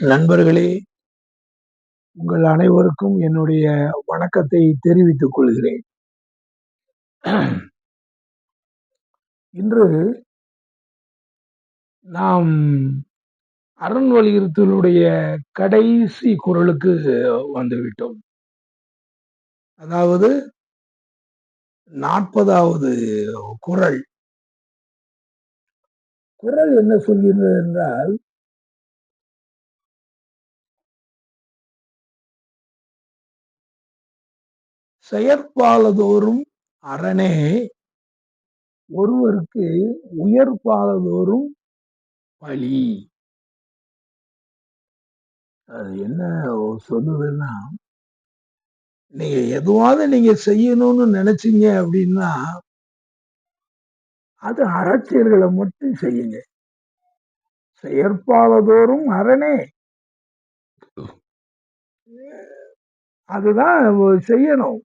நண்பர்களே உங்கள் அனைவருக்கும் என்னுடைய வணக்கத்தை தெரிவித்துக் கொள்கிறேன். இன்று நாம் அரண் வலியுறுத்தலுடைய கடைசி குரலுக்கு வந்துவிட்டோம். அதாவது நாற்பதாவது குரல். குரல் என்ன சொல்கிறது என்றால் செயற்பாலதோறும் அரணே. ஒருவருக்கு உயர்பாலதோறும் பழி அது என்ன சொல்லுதுன்னா நீங்க எதுவாவது நீங்க செய்யணும்னு நினைச்சீங்க அப்படின்னா அது அறச்செயல்களை மட்டும் செய்யுங்க. செயற்பாலதோறும் அரணே. அதுதான் செய்யணும்.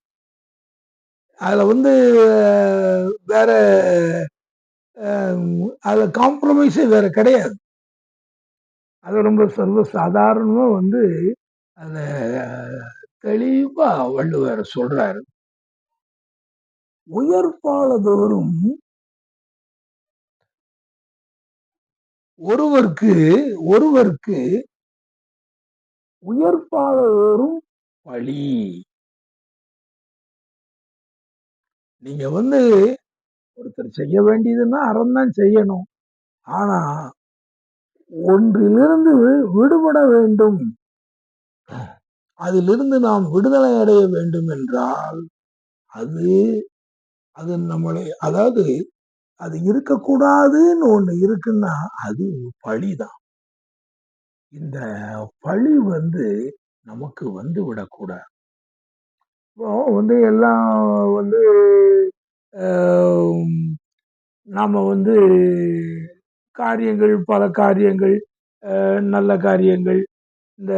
அதுல வந்து வேற அதில் காம்ப்ரமைஸே வேற கிடையாது. அது ரொம்ப சர்வ சாதாரணமா வந்து அத தெளிவா வள்ளுவர் சொல்றாரு. உயர்பாலதோறும் ஒருவருக்கு ஒருவருக்கு உயர்பாலதோறும் பழி. நீங்க வந்து ஒருத்தர் செய்ய வேண்டியதுன்னா அறம் தான் செய்யணும். ஆனா ஒன்றிலிருந்து விடுபட வேண்டும். அதிலிருந்து நாம் விடுதலை அடைய வேண்டும் என்றால் அது அது நம்மளை அதாவது அது இருக்கக்கூடாதுன்னு ஒண்ணு இருக்குன்னா அது பழிதான். இந்த பழி வந்து நமக்கு வந்து விடக்கூடாது. இப்போ வந்து எல்லாம் வந்து நாம் வந்து காரியங்கள் பல காரியங்கள் நல்ல காரியங்கள் இந்த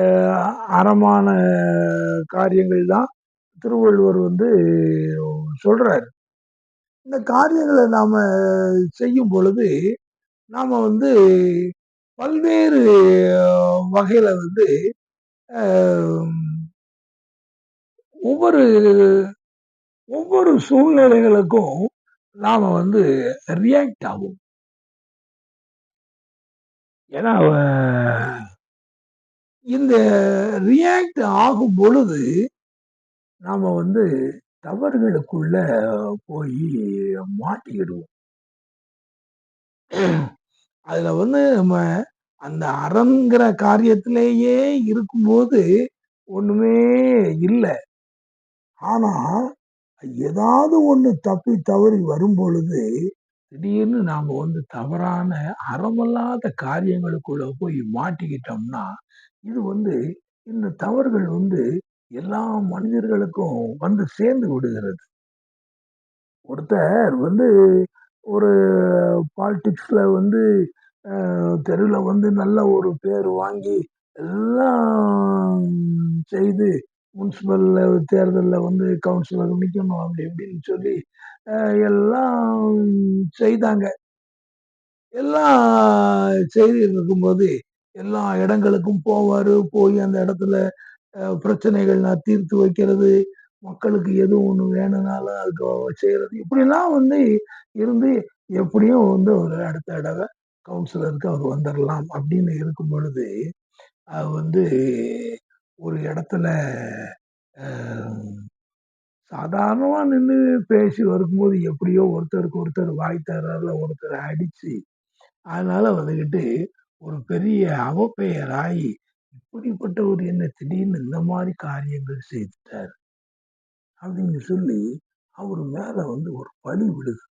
அறமான காரியங்கள் தான் திருவள்ளுவர் வந்து சொல்கிறார் இந்த காரியங்களை நாம் செய்யும் பொழுது நாம் வந்து பல்வேறு வகையில் வந்து ஒவ்வொரு ஒவ்வொரு சூழ்நிலைகளுக்கும் நாம வந்து ரியாக்ட் ஆகும். ஏன்னா இந்த ரியாக்ட் ஆகும் பொழுது நாம வந்து தவறுகளுக்குள்ள போய் மாட்டிக்கிடுவோம். அதில் வந்து நம்ம அந்த அறங்கிற காரியத்திலேயே இருக்கும்போது ஒண்ணுமே இல்லை. ஆனால் ஏதாவது ஒன்று தப்பி தவறி வரும் பொழுது திடீர்னு நாம் வந்து தவறான அறமல்லாத காரியங்களுக்குள்ள போய் மாட்டிக்கிட்டோம்னா இது வந்து இந்த தவறுகள் வந்து எல்லா மனிதர்களுக்கும் வந்து சேர்ந்து விடுகிறது. ஒருத்தர் வந்து ஒரு பாலிட்டிக்ஸில் வந்து தெருவில் வந்து நல்ல ஒரு பேர் வாங்கி எல்லாம் செய்து முனிசிபல் தேர்தலில் வந்து கவுன்சிலர் நிற்கணும் அப்படி இப்படின்னு சொல்லி எல்லாம் செய்தாங்க. எல்லாம் செய்து இருக்கும்போது எல்லா இடங்களுக்கும் போவார் போய் அந்த இடத்துல பிரச்சனைகள் நான் தீர்த்து வைக்கிறது மக்களுக்கு எது ஒன்று வேணும்னாலும் அதுக்கு செய்யறது. இப்படிலாம் வந்து இருந்து எப்படியும் வந்து ஒரு அடுத்த தடவை கவுன்சிலருக்கு அவர் வந்துடலாம் அப்படின்னு இருக்கும் பொழுது அது வந்து ஒரு இடத்துல சாதாரணமா நின்று பேசி வரும்போது எப்படியோ ஒருத்தருக்கு ஒருத்தர் வாய் தர்றாருல ஒருத்தர் அடிச்சு அதனால வந்துக்கிட்டு ஒரு பெரிய அவப்பெயராகி இப்படிப்பட்டவர் என்ன திடீர்னு இந்த மாதிரி காரியங்கள் செய்துட்டார். அப்படின்னு சொல்லி அவர் மேல வந்து ஒரு பழி விடுது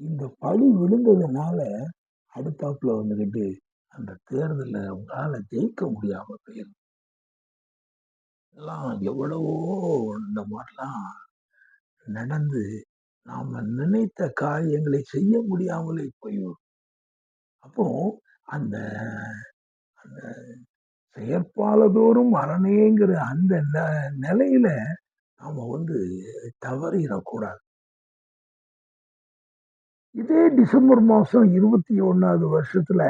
இந்த பழி விழுந்ததுனால அடுத்தாப்புல வந்துக்கிட்டு அந்த தேர்தலில் உங்களால ஜெயிக்க முடியாம போயிடும் எல்லாம் எவ்வளவோ இந்த மாதிரிலாம் நடந்து நாம நினைத்த காரியங்களை செய்ய முடியாமலே போய்விடும் அப்போ அந்த அந்த செயற்பாலதோறும் அரணேங்கிற அந்த நிலையில நாம வந்து தவறிடக்கூடாது. இதே டிசம்பர் மாசம் இருபத்தி ஒன்னாவது வருஷத்துல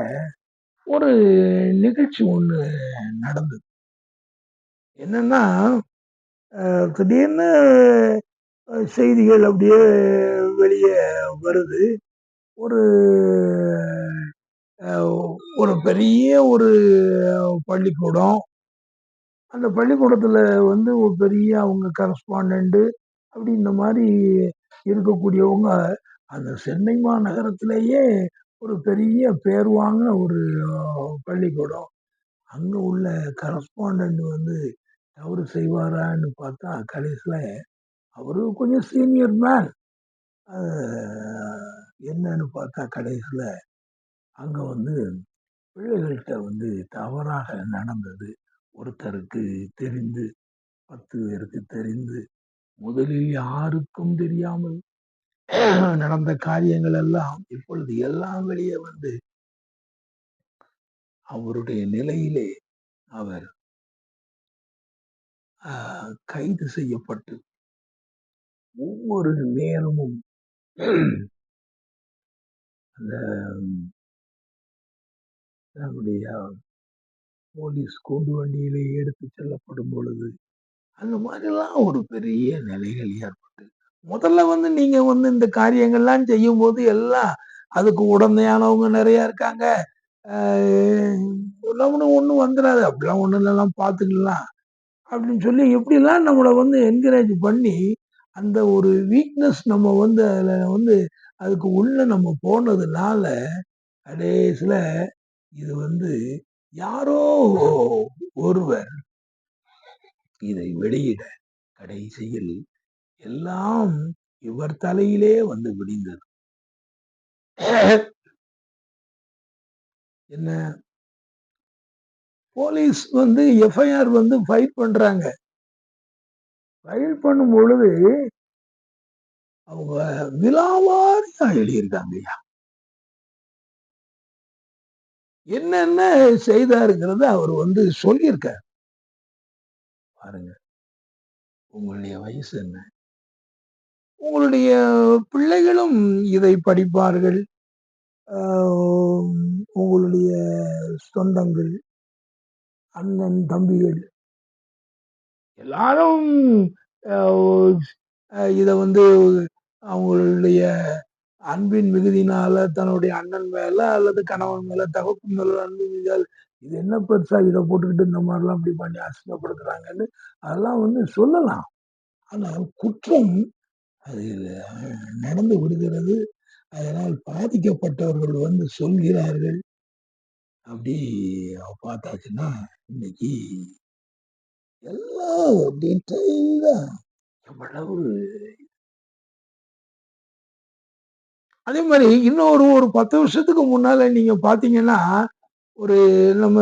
ஒரு நிகழ்ச்சி ஒன்று நடந்தது. என்னன்னா, அ திடீர்னு அ செய்திகள் அப்படியே வெளிய வருது. ஒரு அ ஒரு பெரிய ஒரு பள்ளிக்கூடம். அந்த பள்ளிக்கூடத்துல வந்து ஒரு பெரிய அவங்க கரஸ்பாண்டன்ட் அப்படி இந்த மாரி இருக்கக்கூடியவங்க, அந்த சென்னை மாநகரத்திலேயே ஒரு பெரிய பேர் வாங்கின ஒரு பள்ளிக்கூடம். அங்கே உள்ள கரஸ்பாண்டன்ட் வந்து தவறு செய்வாரான்னு பார்த்தா, கடைசியில் அவர் கொஞ்சம் சீனியர் மேன். என்னன்னு பார்த்தா கடைசியில் அங்கே வந்து பிள்ளைகள்கிட்ட வந்து தவறாக நடந்தது. ஒருத்தருக்கு தெரிந்து, 10 பேருக்கு தெரிந்து, முதலில் யாருக்கும் தெரியாமல் நடந்த காரியங்கள் எல்லாம் இப்பொழுது எல்லாம் வெளியே வந்து அவருடைய நிலையிலே அவர் கைது செய்யப்பட்டு, ஒவ்வொரு நேரமும் அந்த நம்முடைய போலீஸ் கூண்டு வண்டியிலே எடுத்து செல்லப்படும் பொழுது, அந்த மாதிரிலாம் ஒரு பெரிய நிலைகள் ஏற்படும். முதல்ல வந்து நீங்க வந்து இந்த காரியங்கள்லாம் செய்யும் போது எல்லாம் அதுக்கு உடந்தையானவங்க நிறைய இருக்காங்க. ஒன்றும் வந்துடாது அப்படிலாம் ஒண்ணும் இல்லைலாம் பார்த்துக்கலாம். அப்படின்னு சொல்லி எப்படிலாம் நம்மளை வந்து என்கரேஜ் பண்ணி, அந்த ஒரு வீக்னஸ் நம்ம வந்து அதில் வந்து அதுக்கு உள்ள நம்ம போனதுனால, கடைசியில் இது வந்து யாரோ ஒருவர் இதை வெளியிட கடைசியில் எல்லாம் இவர் தலையிலே வந்து விடிந்தது. என்ன போலீஸ் வந்து எஃப்ஐஆர் வந்து ஃபைல் பண்றாங்க. ஃபைல் பண்ணும் பொழுது, அவங்க விலாவாரியா எழுதியிருக்காங்கய்யா. என்னென்ன செய்தாருங்கிறத அவர் வந்து சொல்லியிருக்கார். பாருங்க. உங்களுடைய வயசு என்ன? உங்களுடைய பிள்ளைகளும் இதை படிப்பார்கள். உங்களுடைய சொந்தங்கள், அண்ணன், தம்பிகள் எல்லாரும் இதை வந்து அவங்களுடைய அன்பின் மிகுதினால தன்னுடைய அண்ணன் மேல அல்லது கணவன் மேல, தகப்பன் மேல அன்பு மிகுதியால் இது என்ன பெருசா இதை போட்டுக்கிட்டு இந்த மாதிரிலாம் இப்படி பண்ணி அசிங்கப்படுத்துறாங்கன்னு, அதெல்லாம் வந்து சொல்லலாம். ஆனால் குற்றம் அது நடந்து விடுகிறது. அதனால் பாதிக்கப்பட்டவர்கள் வந்து சொல்கிறார்கள். அப்படி பார்த்தாச்சுன்னா, இன்னைக்கு எல்லாம் டீட்டெயிலா எவ்வளவு அதே மாதிரி இன்னொரு ஒரு 10 வருஷத்துக்கு முன்னால நீங்க பார்த்தீங்கன்னா, ஒரு நம்ம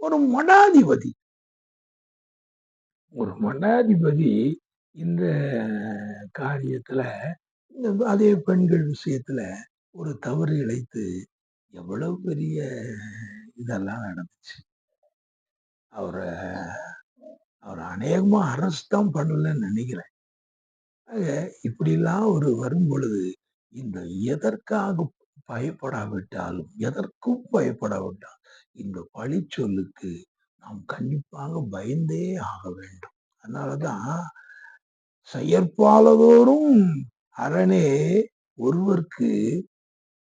ஒரு மடாதிபதி ஒரு மடாதிபதி இந்த காரியத்துல, அதே பெண்கள் விஷயத்துல ஒரு தவறு இழைத்து, எவ்வளவு பெரிய இதெல்லாம் நடந்துச்சு. அவரை அவர் அநேகமா அரசு தான் பண்ணலன்னு நினைக்கிறேன் ஆக இப்படிலாம் ஒரு வரும்பொழுது, இந்த எதற்காக பயப்படாவிட்டாலும், எதற்கும் பயப்படாவிட்டால், இந்த பழிச்சொல்லுக்கு நாம் கண்டிப்பாக பயந்தே ஆக வேண்டும். அதனால தான் செயற்பாலதோறும் அரணே ஒருவர்க்கு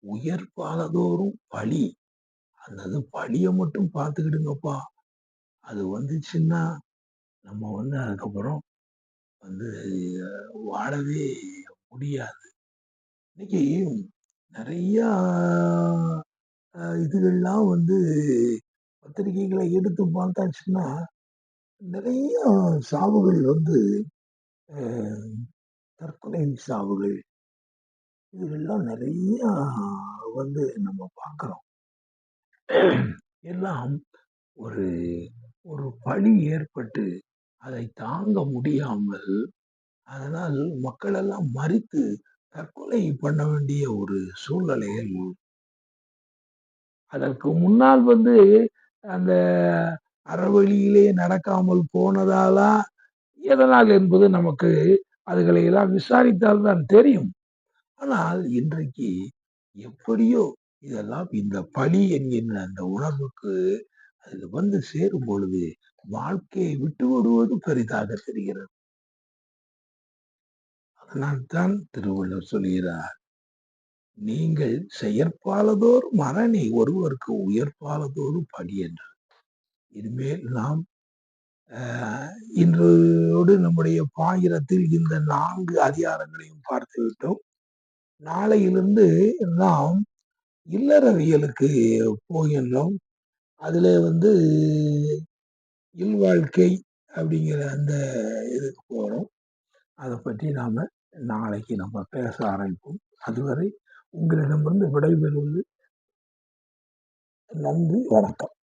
உயர்பாலதோறும் பழி. அந்த பழியை மட்டும் பார்த்துக்கிடுங்கப்பா. அது வந்துச்சுன்னா, நம்ம வந்து அதுக்கப்புறம் வந்து வாழவே முடியாது. இன்னைக்கு நிறையா இதுகள்லாம் வந்து பத்திரிகைகளை எடுத்து பார்த்தாச்சுன்னா, நிறையா சாவுகள் வந்து தற்கொலை சாவுகள். இதுகள்லாம் நிறையா வந்து நம்ம பார்க்குறோம். எல்லாம் ஒரு ஒரு பழி ஏற்பட்டு, அதை தாங்க முடியாமல், அதனால் மக்களெல்லாம் மறித்து தற்கொலை பண்ண வேண்டிய ஒரு சூழ்நிலைகள் அதற்கு முன்னால் வந்து அந்த அறவழியிலே நடக்காமல் போனதாலா, எதனால் என்பது நமக்கு அதுகளை எல்லாம் விசாரித்தால் தான் தெரியும். ஆனால் இன்றைக்கு எப்படியோ இதெல்லாம் இந்த பழி என்கின்ற அந்த உணர்வுக்கு அது வந்து சேரும் பொழுது வாழ்க்கையை விட்டு விடுவது பெரிதாக தெரிகிறது அதனால்தான் திருவள்ளுவர் சொல்கிறார் நீங்கள் செயற்பாலதோர் மரணி ஒருவருக்கு உயர்ப்பாலதோறு படி என்று இனிமேல் நாம் இன்றோடு நம்முடைய பாயிரத்தில் இந்த நான்கு அதிகாரங்களையும் பார்த்து விட்டோம். நாளையிலிருந்து நாம் இல்லறவியலுக்கு போகின்றோம். அதுல வந்து இல்வாழ்க்கை அப்படிங்கிற அந்த இதுக்கு போகிறோம் அதை பற்றி நாம நாளைக்கு நம்ம பேச ஆரம்பிப்போம். அதுவரை உங்களிடமிருந்து விடைபெறுவது நன்றி வணக்கம்.